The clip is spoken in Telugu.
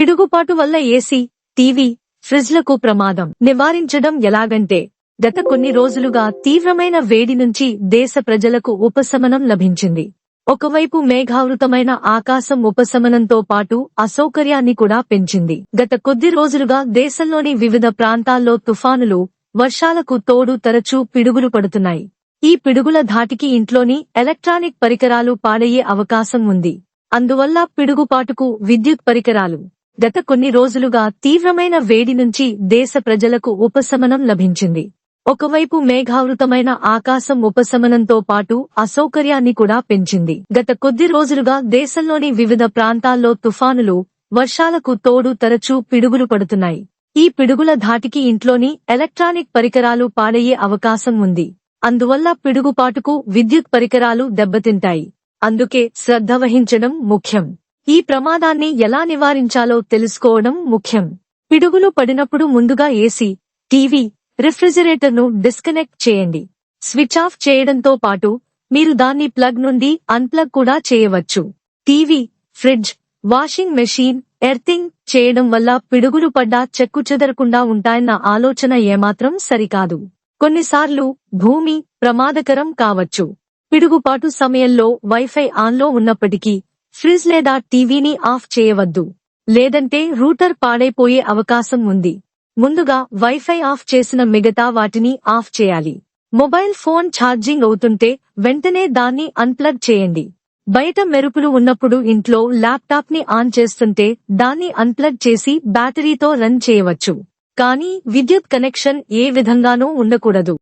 పిడుగుపాటు వల్ల ఏసీ టీవీ ఫ్రిజ్లకు ప్రమాదం. నివారించడం ఎలాగంటే గత కొన్ని రోజులుగా తీవ్రమైన వేడి నుంచి దేశ ప్రజలకు ఉపశమనం లభించింది. ఒకవైపు మేఘావృతమైన ఆకాశం ఉపశమనంతో పాటు అసౌకర్యాన్ని కూడా పెంచింది. గత కొద్ది రోజులుగా దేశంలోని వివిధ ప్రాంతాల్లో తుఫానులు వర్షాలకు తోడు తరచూ పిడుగులు పడుతున్నాయి. ఈ పిడుగుల ధాటికి ఇంట్లోని ఎలక్ట్రానిక్ పరికరాలు పాడయ్యే అవకాశం ఉంది. అందువల్ల పిడుగుపాటుకు విద్యుత్ పరికరాలు గత కొన్ని రోజులుగా తీవ్రమైన వేడి నుంచి దేశ ప్రజలకు ఉపశమనం లభించింది. ఒకవైపు మేఘావృతమైన ఆకాశం ఉపశమనంతో పాటు అసౌకర్యాన్ని కూడా పెంచింది. గత కొద్ది రోజులుగా దేశంలోని వివిధ ప్రాంతాల్లో తుఫానులు వర్షాలకు తోడు తరచూ పిడుగులు పడుతున్నాయి. ఈ పిడుగుల ధాటికి ఇంట్లోని ఎలక్ట్రానిక్ పరికరాలు పాడయ్యే అవకాశం ఉంది. అందువల్ల పిడుగుపాటుకు విద్యుత్ పరికరాలు దెబ్బతింటాయి. అందుకే శ్రద్ధ వహించడం ముఖ్యం. ఈ ప్రమాదాన్ని ఎలా నివారించాలో తెలుసుకోవడం ముఖ్యం. పిడుగులు పడినప్పుడు ముందుగా ఏసీ టీవీ రిఫ్రిజిరేటర్ను డిస్కనెక్ట్ చేయండి. స్విచ్ ఆఫ్ చేయడంతో పాటు మీరు దాన్ని ప్లగ్ నుండి అన్ప్లగ్ కూడా చేయవచ్చు. TV fridge washing machine earthing చేయడం వల్ల పిడుగులు పడ్డా చెక్కు చెదరకుండా ఉంటాయన్న ఆలోచన ఏమాత్రం సరికాదు. కొన్నిసార్లు భూమి ప్రమాదకరం కావచ్చు. పిడుగుపాటు సమయంలో వైఫై ఆన్లో ఉన్నప్పటికీ ఫ్రిజ్ లేదా టీవీని ఆఫ్ చేయవద్దు. లేదంటే రూటర్ పాడైపోయే అవకాశం ఉంది. ముందుగా వైఫై ఆఫ్ చేసిన మిగతా వాటిని ఆఫ్ చేయాలి. మొబైల్ ఫోన్ ఛార్జింగ్ అవుతుంటే వెంటనే దాన్ని అన్ప్లగ్ చేయండి. బయట మెరుపులు ఉన్నప్పుడు ఇంట్లో ల్యాప్టాప్ని ఆన్ చేస్తుంటే దాన్ని అన్ప్లగ్ చేసి బ్యాటరీతో రన్ చేయవచ్చు. కానీ విద్యుత్ కనెక్షన్ ఏ విధంగానూ ఉండకూడదు.